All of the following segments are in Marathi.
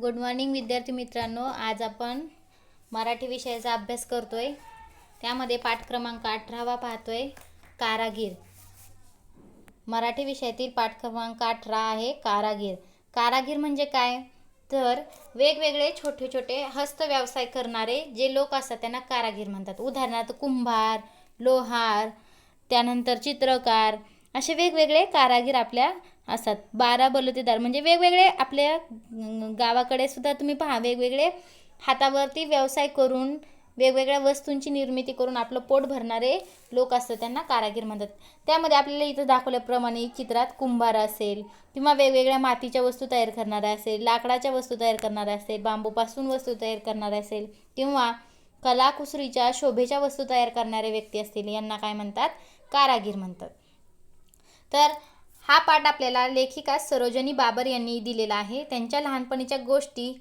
गुड मॉर्निंग विद्यार्थी मित्रांनो. आज आपण मराठी विषयाचा अभ्यास करतोय. त्यामध्ये पाठ क्रमांक अठरावा पाहतोय. कारागीर. मराठी विषयातील पाठ क्रमांक अठरा आहे कारागीर. कारागीर म्हणजे काय? तर वेगवेगळे छोटे छोटे हस्त व्यवसाय करणारे जे लोक असतात त्यांना कारागीर म्हणतात. उदाहरणार्थ कुंभार लोहार त्यानंतर चित्रकार असे वेगवेगळे कारागीर आपल्या असतात. बारा बलुतेदार म्हणजे वेगवेगळे आपल्या गावाकडे सुद्धा तुम्ही पहा वेगवेगळे हातावरती व्यवसाय करून वेगवेगळ्या वस्तूंची निर्मिती करून आपलं पोट भरणारे लोक असतात त्यांना कारागीर म्हणतात. त्यामध्ये आपल्याला इथं दाखवल्याप्रमाणे चित्रात कुंभार असेल किंवा वेगवेगळ्या मातीच्या वस्तू तयार करणारा असेल लाकडाच्या वस्तू तयार करणारा असेल बांबूपासून वस्तू तयार करणारा असेल किंवा कलाकुसरीच्या शोभेच्या वस्तू तयार करणारे व्यक्ती असतील यांना काय म्हणतात? कारागीर म्हणतात. तर हा पाठ आपल्याला लेखिका सरोजनी बाबर यांनी दिलेला आहे. त्यांच्या लहानपणीच्या गोष्टी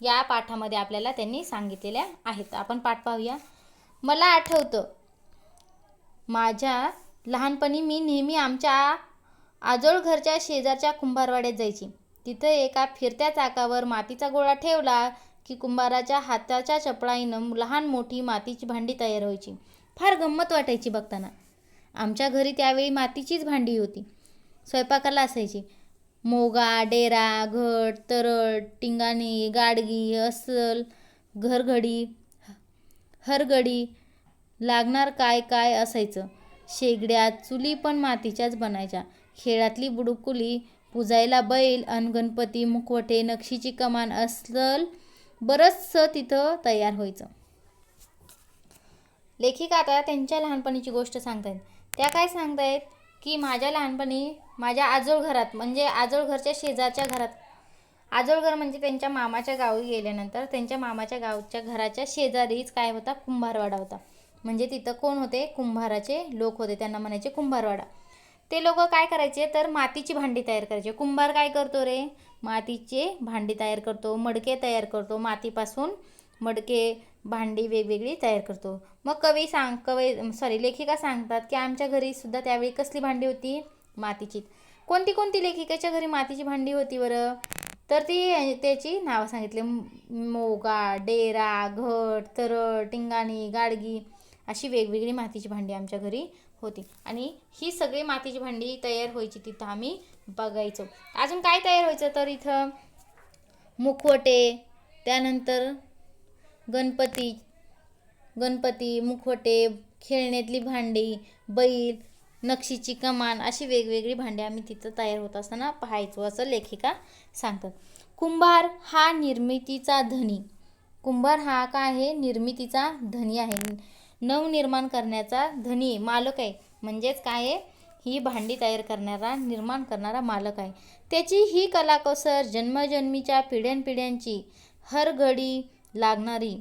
या पाठामध्ये आपल्याला त्यांनी सांगितलेल्या आहेत. आपण पाठ पाहूया. मला आठवतं माझ्या लहानपणी मी नेहमी आमच्या आजोळ घरच्या शेजारच्या कुंभारवाड्यात जायची. तिथं एका फिरत्या चाकावर मातीचा गोळा ठेवला की कुंभाराच्या हाताच्या चपळाईनं लहान मोठी मातीची भांडी तयार व्हायची. फार गंमत वाटायची बघताना. आमच्या घरी त्यावेळी मातीचीच भांडी होती. स्वयंपाकाला असायची. मोगा डेरा घट तरळ टिंगाणी गाडगी अस्सल घरघडी हरगडी लागणार काय काय असायचं. शेगड्या चुली पण मातीच्याच बनायच्या. खेळातली बुडुकुली पुजायला बैल अन गणपती मुखवटे नक्षीची कमान अस्सल बरंचसं तिथं तयार व्हायचं. लेखिका आता त्यांच्या लहानपणीची गोष्ट सांगतायत. त्या काय सांगतायत? की माझ्या लहानपणी माझ्या आजोळ घरात म्हणजे आजोळ घरच्या शेजारच्या घरात आजोळ घर म्हणजे त्यांच्या मामाच्या गावी गेल्यानंतर त्यांच्या मामाच्या गावच्या घराच्या शेजारीच काय होता? कुंभारवाडा होता. म्हणजे तिथं कोण होते? कुंभाराचे लोक होते. त्यांना म्हणायचे कुंभारवाडा. ते लोक काय करायचे? तर मातीची भांडी तयार करायचे. कुंभार काय करतो रे? मातीचे भांडी तयार करतो मडके तयार करतो. मातीपासून मडके भांडी वेगवेगळी तयार करतो. मग कवी सांग कवी सॉरी लेखिका सांगतात की आमच्या घरी सुद्धा त्यावेळी कसली भांडी होती? मातीची. कोणती कोणती लेखिकेच्या घरी मातीची भांडी होती बरं? तर ती त्याची नावं सांगितले. मोगा डेरा घट तरड टिंगाणी गाडगी अशी वेगवेगळी मातीची भांडी आमच्या घरी होती. आणि ही सगळी मातीची भांडी तयार व्हायची तिथं आम्ही बघायचो. अजून काय तयार व्हायचं? तर इथं मुखवटे त्यानंतर गणपती गणपती मुखवटे खेळण्यातली भांडी बैल नक्षीची कमान अशी वेगवेगळी भांडी आम्ही तिथं तयार होत असताना पाहायचो असं लेखिका सांगतात. कुंभार हा निर्मितीचा धनी. कुंभार हा काय आहे? निर्मितीचा धनी आहे. नवनिर्माण करण्याचा धनी मालक आहे. म्हणजेच काय आहे? ही भांडी तयार करणारा निर्माण करणारा मालक आहे. त्याची ही कलाकौसर जन्मजन्मीच्या पिढ्यानपिढ्यांची हर घडी लागणारी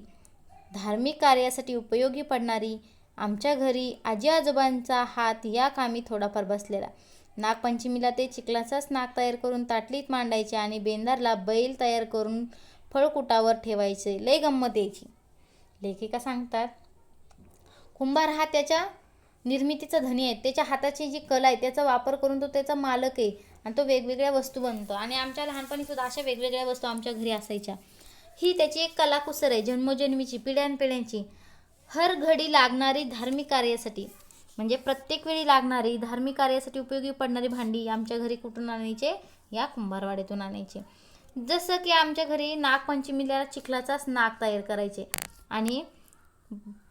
धार्मिक कार्यासाठी उपयोगी पडणारी आमच्या घरी आजी आजोबांचा हात या कामी थोडाफार बसलेला. नागपंचमीला ते चिखलाचाच नाग तयार करून ताटलीत मांडायचे आणि बेंदारला बैल तयार करून फळकुटावर ठेवायचे. लय गंमत यायची. लेखिका सांगतात कुंभार हा त्याच्या निर्मितीचा धनी आहे. त्याच्या हाताची जी कला आहे त्याचा वापर करून तो त्याचा मालक आहे आणि तो वेगवेगळ्या वस्तू बनतो आणि आमच्या लहानपणीसुद्धा अशा वेगवेगळ्या वस्तू आमच्या घरी असायच्या. ही त्याची एक कलाकुसर आहे. जन्मोजन्मीची पिढ्यानपिढ्यांची. हर घडी लागणारी धार्मिक कार्यासाठी म्हणजे प्रत्येक वेळी लागणारी धार्मिक कार्यासाठी उपयोगी पडणारी भांडी आमच्या घरी कुठून आणायचे? या कुंभारवाड्यातून आणायचे. जसं की आमच्या घरी नागपंचमीला चिखलाचाच नाग तयार करायचे आणि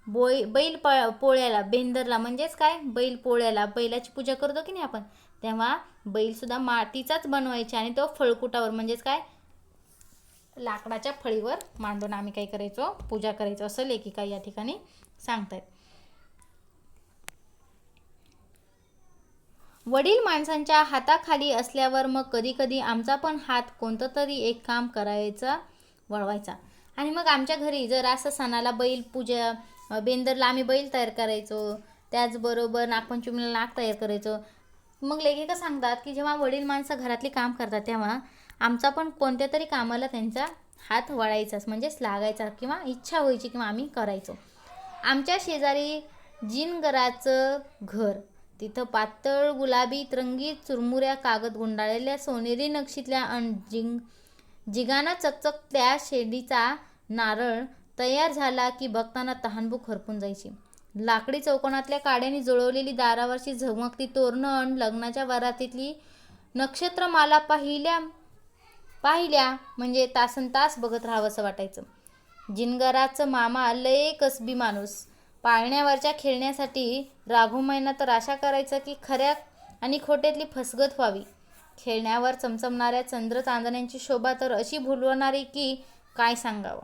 बोय बैल प पोळ्याला बेंदरला म्हणजेच काय? बैल पोळ्याला बैलाची पूजा करतो की नाही आपण? तेव्हा बैलसुद्धा मातीचाच बनवायचे आणि तो फळकुटावर म्हणजेच काय? लाकडाच्या फळीवर मांडून आम्ही काय करायचो? पूजा करायचो असं लेखिका या ठिकाणी सांगतायत. वडील माणसांच्या हाताखाली असल्यावर मग कधी कधी आमचा पण हात कोणतं तरी एक काम करायचा वळवायचा. आणि मग आमच्या घरी जर असं सणाला बैल पूजा बेंदरला आम्ही बैल तयार करायचो त्याचबरोबर नागपंचमीला नाग तयार करायचो. मग लेखिका सांगतात की जेव्हा वडील माणसं घरातली काम करतात तेव्हा आमचा पण कोणत्या तरी कामाला त्यांचा हात वळायचाच म्हणजेच लागायचा किंवा इच्छा व्हायची किंवा आम्ही करायचो. आमच्या शेजारी जिनगराचं घर तिथं पातळ गुलाबी रंगीत चुरमुऱ्या कागद गुंडाळलेल्या सोनेरी नक्षीतल्या अन जिंग जिगाना चकचकत्या शेडीचा नारळ तयार झाला की बघताना तहानभूक हरपून जायची. लाकडी चौकोनातल्या काड्याने जुळवलेली दारावरची झगमगती तोरणं लग्नाच्या वरातीतली नक्षत्रमाला पाहिल्या पाहिल्या म्हणजे तासन तास बघत राहावंसं वाटायचं. जिनगराचं मामा लय कसबी माणूस. पाळण्यावरच्या खेळण्यासाठी राघुमाईंना तर आशा करायचं की खऱ्या आणि खोट्यातली फसगत व्हावी. खेळण्यावर चमचमणाऱ्या चंद्र चांदण्यांची शोभा तर अशी भुलवणारी की काय सांगावं?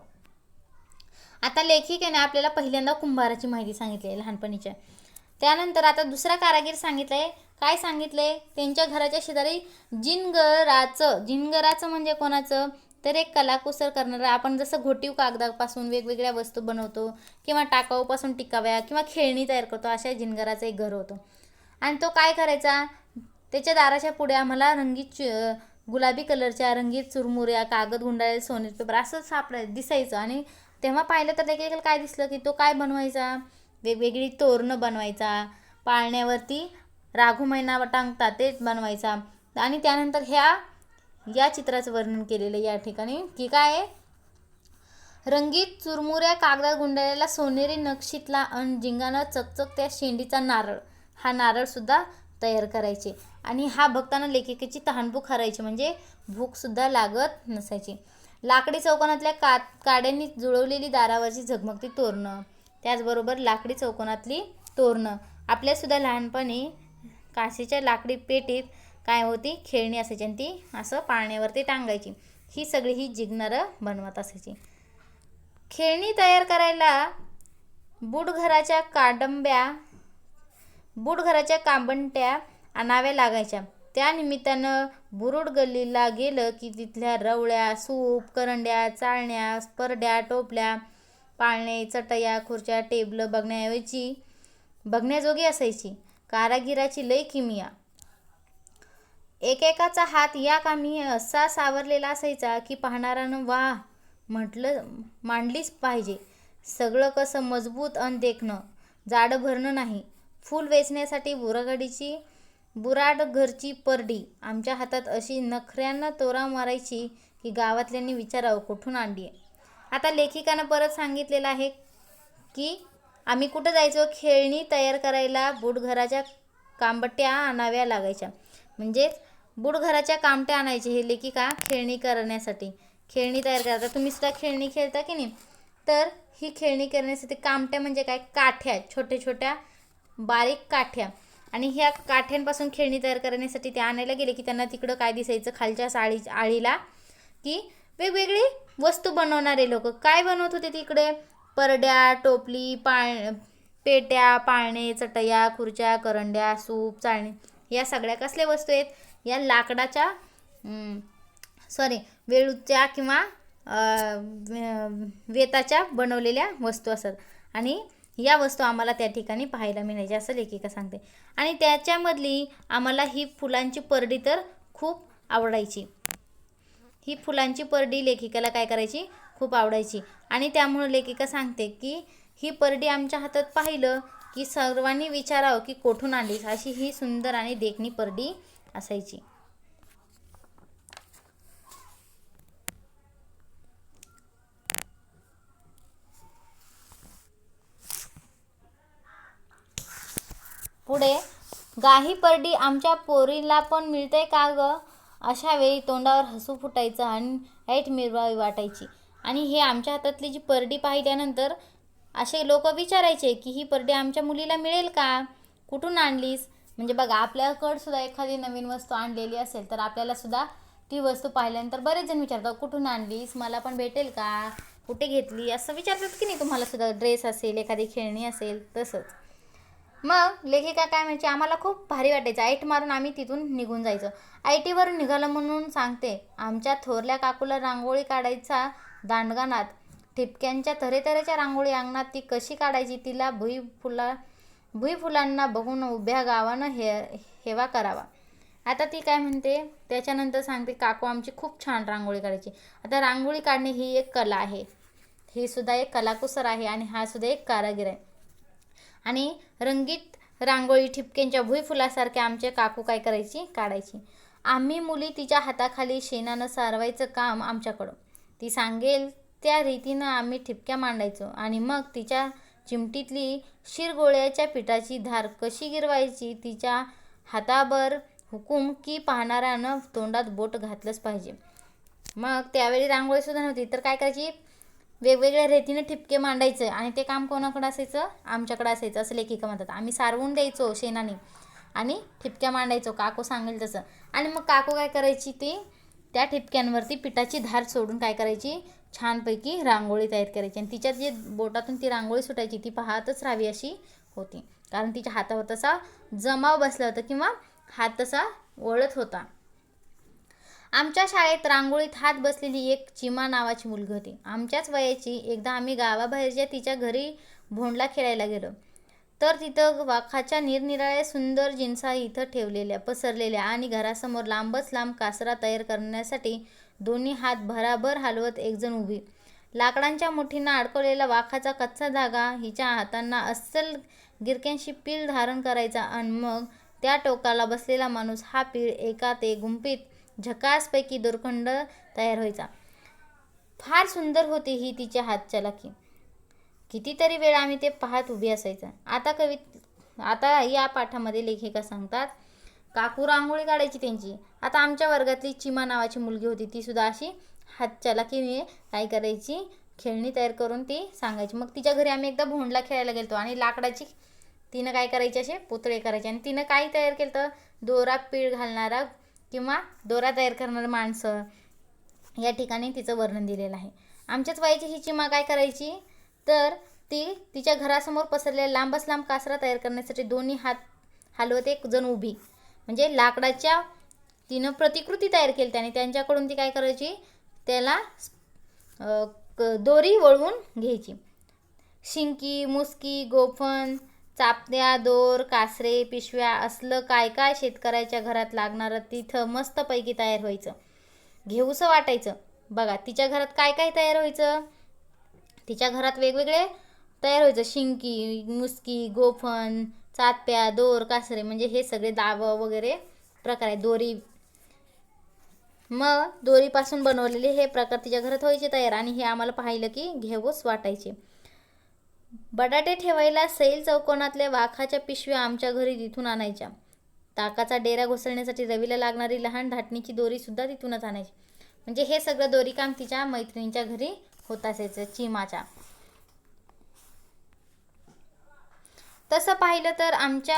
आता लेखिकेने आपल्याला पहिल्यांदा कुंभाराची माहिती सांगितली आहे लहानपणीच्या. त्यानंतर आता दुसरा कारागीर सांगितलंय. काय सांगितलंय? त्यांच्या घराच्या शेजारी जिनगराचं जिनगराचं म्हणजे कोणाचं? तर एक कलाकुसर करणारा. आपण जसं घोटीव कागदापासून वेगवेगळ्या वस्तू बनवतो किंवा टाकाऊपासून टिकाव्या किंवा खेळणी तयार करतो अशा जिनगराचं एक घर होतं. आणि तो काय करायचा? त्याच्या दाराच्या पुढे आम्हाला रंगीत च- गुलाबी कलरच्या रंगीत चुरमुऱ्या कागद गुंडाळे सोनेरी पेपर असं सापडाय दिसायचं. आणि तेव्हा पाहिलं तर देखील काय दिसलं की तो काय बनवायचा? वेगवेगळी तोरणं बनवायचा पाळण्यावरती राघुमैना टांगतात ते बनवायचा. आणि त्यानंतर ह्या या चित्राचं वर्णन केलेलं या ठिकाणी की काय आहे? रंगीत चुरमुऱ्या कागदात गुंडाळलेला सोनेरी नक्षीतला अन जिंगानं चकचक त्या शेंडीचा नारळ हा नारळसुद्धा तयार करायचे. आणि हा बघताना लेखिकेची तहानभूक हरायची म्हणजे भूकसुद्धा लागत नसायची. लाकडी चौकोनातल्या का काड्यांनी जुळवलेली दारावरची झगमगती तोरणं त्याचबरोबर लाकडी चौकोनातली तोरणं. आपल्यासुद्धा लहानपणी काशीच्या लाकडी पेटीत काय होती? खेळणी असायची आणि ती असं पाळण्यावरती टांगायची. ही सगळी ही जिग्नरं बनवत असायची. खेळणी तयार करायला बुडघराच्या काडंब्या बुडघराच्या कांबंट्या आणाव्या लागायच्या. त्या निमित्तानं बुरुड गल्लीला गेलं की तिथल्या रवळ्या सूप करंड्या चाळण्या परड्या टोपल्या पाळणे चटया खुर्च्या टेबलं बघण्याऐवजी बघण्याजोगी असायची. कारागिराची लय किमिया. एकेकाचा हात या कामी असा सावरलेला असायचा की पाहणारानं वा म्हटलं मांडलीच पाहिजे. सगळं कसं मजबूत अन देखणं. जाडं भरणं नाही. फूल वेचण्यासाठी बुरागाडीची बुराड घरची परडी. आमच्या हातात अशी नखऱ्यानं तोरा मारायची की गावातल्यांनी विचारावं कुठून आणली आहे? आता लेखिकानं परत सांगितलेलं आहे की आम्ही कुठं जायचो? खेळणी तयार करायला बुटघराच्या कांबट्या आणाव्या लागायच्या. म्हणजेच बुटघराच्या कामट्या आणायचे हे लेखिका खेळणी करण्यासाठी. खेळणी तयार करता तुम्ही सुद्धा खेळणी खेळता की नाही? तर ही खेळणी करण्यासाठी कामट्या म्हणजे काय? काठ्या छोट्या छोट्या बारीक काठ्या. आणि ह्या काठ्यांपासून खेळणी तयार करण्यासाठी ते आणायला गेले की त्यांना तिकडं काय दिसायचं? खालच्या साळी आळीला की वेगवेगळी वस्तू बनवणारे लोक. काय बनवत होते तिकडे परड्या टोपली पाळ पेट्या पाळणे चटया खुर्च्या करंड्या सूप चाळणी या सगळ्या कसल्या वस्तू आहेत? या लाकडाच्या सॉरी वेळूच्या किंवा वेताच्या बनवलेल्या वस्तू असतात. आणि या वस्तू आम्हाला त्या ठिकाणी पाहायला मिळायच्या असं लेखिका सांगते. आणि त्याच्यामधली आम्हाला ही फुलांची परडी तर खूप आवडायची. ही फुलांची परडी लेखिकेला काय करायची? खूप आवडायची. आणि त्यामुळं लेखिका सांगते की ही परडी आमच्या हातात पाहिलं की सर्वांनी विचारावं की कोठून आलीस? अशी ही सुंदर आणि देखणी परडी असायची. पुढे गाही परडी आमच्या पोरीला पण मिळते का ग? अशा वेळी तोंडावर हसू फुटायचं आणि ऐट मिरवावी वाटायची. आणि हे आमच्या हातातली जी परडी पाहिल्यानंतर असे लोक विचारायचे की ही परडी आमच्या मुलीला मिळेल का? कुठून आणलीस? म्हणजे बघा आपल्याकडंसुद्धा एखादी नवीन वस्तू आणलेली असेल तर आपल्यालासुद्धा ती वस्तू पाहिल्यानंतर बरेच जण विचारतात कुठून आणलीस? मला पण भेटेल का? कुठे घेतली? असं विचारतात की नाही? तुम्हाला सुद्धा ड्रेस असेल एखादी खेळणी असेल तसंच. मग लेखिका काय म्हणजे आम्हाला खूप भारी वाटायचं. आईट मारून आम्ही तिथून निघून जायचो. आय टीवरून निघालं म्हणून सांगते. आमच्या थोरल्या काकूला रांगोळी काढायचा दांडगानात. ठिपक्यांच्या तऱ्हेतऱ्हेच्या रांगोळी अंगणात ती कशी काढायची तिला भुई फुला भुई फुलांना बघून उभ्या गावानं हे हेवा करावा. आता ती काय म्हणते? त्याच्यानंतर सांगते काकू आमची खूप छान रांगोळी काढायची. आता रांगोळी काढणे ही एक कला आहे. ही सुद्धा एक कलाकुसर आहे आणि हा सुद्धा एक कारागीर आहे. आणि रंगीत रांगोळी ठिपक्यांच्या भुईफुलासारख्या आमचे काकू काय करायची? काढायची. आम्ही मुली तिच्या हाताखाली शेणानं सारवायचं काम आमच्याकडं ती सांगेल त्या रीतीनं आम्ही ठिपक्या मांडायचो आणि मग तिच्या चिमटीतली शिरगोळ्याच्या पिठाची धार कशी गिरवायची तिच्या हाताभर हुकूम की पाहणाऱ्यानं तोंडात बोट घातलंच पाहिजे. मग त्यावेळी रांगोळीसुद्धा नव्हती. तर काय करायची? वेगवेगळ्या रेतीने ठिपके मांडायचं आणि ते काम कोणाकडं असायचं? आमच्याकडं असायचं असं लेखिका म्हणतात. आम्ही सारवून द्यायचो शेणाने आणि ठिपक्या मांडायचो. काकू सांगेल तसं. आणि मग काकू काय करायची ती? त्या ठिपक्यांवरती पिठाची धार सोडून काय करायची? छानपैकी रांगोळी तयार करायची. आणि तिच्यात जे बोटातून ती रांगोळी सुटायची ती पाहतच राहावी अशी होती. कारण तिच्या हातावर तसा जमाव बसला होता किंवा हात तसा वळत होता. आमच्या शाळेत रांगोळीत हात बसलेली एक चिमा नावाची मुलगी होती. आमच्याच वयाची एकदा आम्ही गावाबाहेरच्या तिच्या घरी भोंडला खेळायला गेलो. तर तिथं वाखाच्या निरनिराळ्या सुंदर जिन्सा इथं ठेवलेल्या पसरलेल्या आणि घरासमोर लांबच लांब कासरा तयार करण्यासाठी दोन्ही हात भराभर हलवत एकजण उभी. लाकडांच्या मुठींना अडकवलेला वाखाचा कच्चा धागा हिच्या हातांना अस्सल गिरक्यांशी पीळ धारण करायचा आणि मग त्या टोकाला बसलेला माणूस हा पीळ एका ते गुंपीत झकासपैकी दोरखंड तयार व्हायचा. फार सुंदर होती ही तिच्या हातचलाखी कितीतरी वेळ आम्ही ते पाहत उभी असायचं. आता कवी आता या पाठामध्ये लेखिका सांगतात काकू रांगोळी काढायची त्यांची. आता आमच्या वर्गातली चिमा नावाची मुलगी होती. ती सुद्धा अशी हातचलाखीने काय करायची? खेळणी तयार करून ती सांगायची. मग तिच्या घरी आम्ही एकदा भोंडला खेळायला गेलतो आणि लाकडाची तिनं काय करायचे असे पुतळे करायचे. आणि तिनं काय तयार केलं तर दोरा पीळ घालणारा किंवा दोरा तयार करणारी माणसं या ठिकाणी तिचं वर्णन दिलेलं आहे. आमच्याच वयाची ही चिमा काय करायची? तर ती तिच्या घरासमोर पसरलेल्या लांबच लांब कासरा तयार करण्यासाठी दोन्ही हात हलवत एक जण उभी. म्हणजे लाकडाच्या तिनं प्रतिकृती तयार केली त्याने. त्यांच्याकडून ती काय करायची? त्याला क- दोरी वळवून घ्यायची. शिंकी मुसकी गोफण चापण्या दोर कासरे पिशव्या असलं काय काय शेतकऱ्याच्या घरात लागणारं तिथं मस्तपैकी तयार व्हायचं. घेऊसं वाटायचं. बघा तिच्या घरात काय काय तयार व्हायचं? तिच्या घरात वेगवेगळे तयार व्हायचं. शिंकी मुसकी गोफण चातप्या दोर कासरे म्हणजे हे सगळे दावं वगैरे प्रकार आहे दोरी. मग दोरीपासून बनवलेले हे प्रकार तिच्या घरात व्हायचे तयार आणि हे आम्हाला पाहिलं की घेऊस वाटायचे. बटाटे ठेवायला सैल चौकोनातल्या वाखाच्या पिशव्या आमच्या घरी तिथून आणायच्या. ताकाचा डेरा घुसळण्यासाठी रवीला लागणारी लहान धाटणीची दोरीसुद्धा तिथूनच आणायची. म्हणजे हे सगळं दोरीकाम तिच्या मैत्रिणीच्या घरी होत असायचं चिमाच्या. तसं पाहिलं तर आमच्या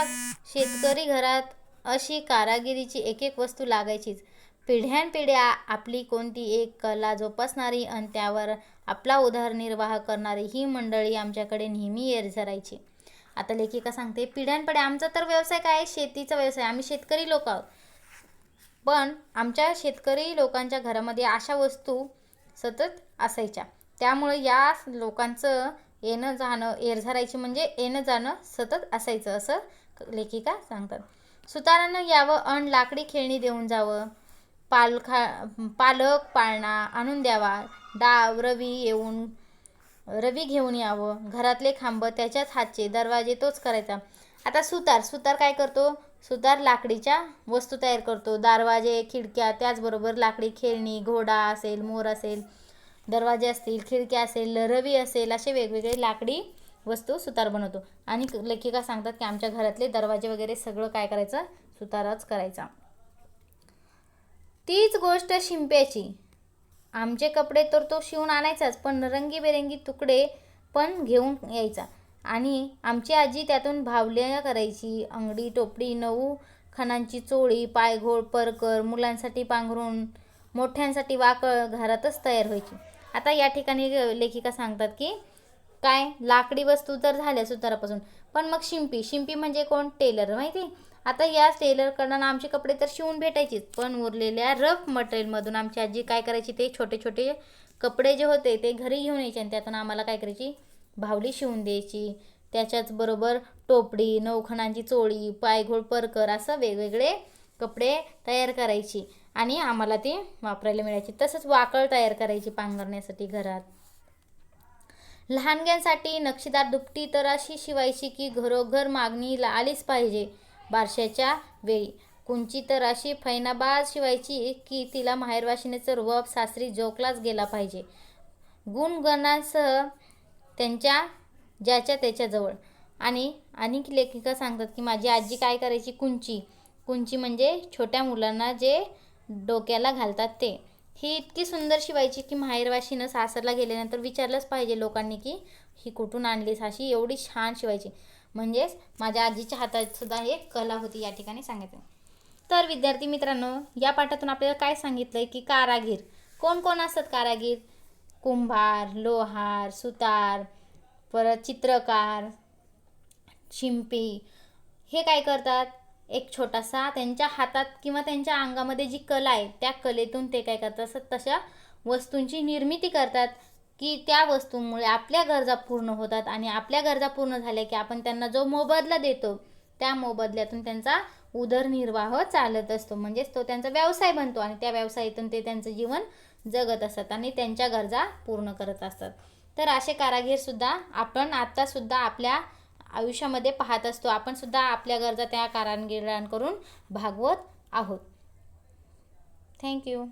शेतकरी घरात अशी कारागिरीची एक एक वस्तू लागायचीच. पिढ्यानपिढ्या आपली कोणती एक कला जोपासणारी आणि त्यावर आपला उदरनिर्वाह करणारी ही मंडळी आमच्याकडे नेहमी येरझरायची आता लेखिका सांगते पिढ्यानपिढ्या आमचा तर व्यवसाय काय आहे? शेतीचा व्यवसाय. आम्ही शेतकरी लोक आहोत. पण आमच्या शेतकरी लोकांच्या घरामध्ये अशा वस्तू सतत असायच्या. त्यामुळे या लोकांचं येणं जाणं एरझारायची म्हणजे येणं जाणं सतत असायचं असं लेखिका सांगतात. सुतारानं यावं अण लाकडी खेळणी देऊन जावं. पालखा पालक पाळणा आणून द्यावा. डाव रवी येऊन रवी घेऊन यावं. घरातले खांब त्याच्याच हातचे दरवाजे तोच करायचा. आता सुतार सुतार काय करतो? सुतार लाकडीच्या वस्तू तयार करतो. दरवाजे खिडक्या त्याचबरोबर लाकडी खेळणी घोडा असेल मोर असेल दरवाजे असतील खिडक्या असेल रवी असेल असे वेगवेगळे लाकडी वस्तू सुतार बनवतो. आणि लेखिका सांगतात की आमच्या घरातले दरवाजे वगैरे सगळं काय करायचं? सुतारच करायचा. तीच गोष्ट शिंप्याची. आमचे कपडे तर तो शिवून आणायचाच पण रंगीबेरंगी तुकडे पण घेऊन यायचा. आणि आमची आजी त्यातून भावल्या करायची अंगडी टोपडी नऊ खणांची चोळी पायघोळ परकर मुलांसाठी पांघरून मोठ्यांसाठी वाकळ घरातच तयार व्हायची. आता या ठिकाणी लेखिका सांगतात की काय लाकडी वस्तू तर झाल्या सुतारापासून पण मग शिंपी शिंपी म्हणजे कोण? टेलर माहिती? आता या टेलरकडनं आमचे कपडे तर शिवून भेटायचेच पण उरलेल्या रफ मटेरियलमधून आमची आजी काय करायची ते छोटे छोटे कपडे जे होते ते घरी घेऊन यायचे आणि त्यातून आम्हाला काय करायची भावली शिवून द्यायची. त्याच्याचबरोबर टोपडी नौखणांची चोळी पायघोळ परकर असं वेगवेगळे कपडे तयार करायची आणि आम्हाला ती वापरायला मिळायची. तसंच वाकळ तयार करायची पांघरण्यासाठी घरात. लहानग्यांसाठी नक्षीदार दुपटी तर अशी शिवायची की घरोघर मागणी ला- आलीच पाहिजे. बारशाच्या वेळी. कुंची तर अशी फैनाबाज शिवायची की तिला माहेरवाशिनीचं रुबाब सासरी जोकलाच गेला पाहिजे. गुणगणासह त्यांच्या ज्याच्या त्याच्याजवळ. आणि अनेक लेखिका सांगतात की माझी आजी काय करायची? कुंची. कुंची म्हणजे छोट्या मुलांना जे डोक्याला घालतात ते. ही इतकी सुंदर शिवायची की माहेरवाशीनं सासरला गेल्यानंतर विचारलंच पाहिजे लोकांनी की ही कुठून आणलीस? अशी एवढी छान शिवायची. म्हणजेच माझ्या आजीच्या हातात सुद्धा हे कला होती या ठिकाणी सांगितलं. तर विद्यार्थी मित्रांनो या पाठातून आपल्याला काय सांगितलं आहे की कारागीर. कोण कोण असतात कारागीर? कुंभार लोहार सुतार परत चित्रकार शिंपी. हे काय करतात? एक छोटासा त्यांच्या हातात किंवा त्यांच्या अंगामध्ये जी कला आहे त्या कलेतून ते काय करतात? तशा वस्तूंची निर्मिती करतात. की त्या वस्तूंमुळे आपल्या गरजा पूर्ण होतात आणि आपल्या गरजा पूर्ण झाल्या की आपण त्यांना जो मोबदला देतो त्या मोबदल्यातून त्यांचा उदरनिर्वाह चालत असतो. म्हणजेच तो त्यांचा व्यवसाय बनतो आणि त्या व्यवसायातून ते त्यांचं जीवन जगत असतात आणि त्यांच्या गरजा पूर्ण करत असतात. तर असे कारागीरसुद्धा आपण आत्तासुद्धा आपल्या आयुष्यामध्ये पाहत असतो. आपण सुद्धा आपल्या गरजा त्या कारागिरांकडून भागवत आहोत. थँक्यू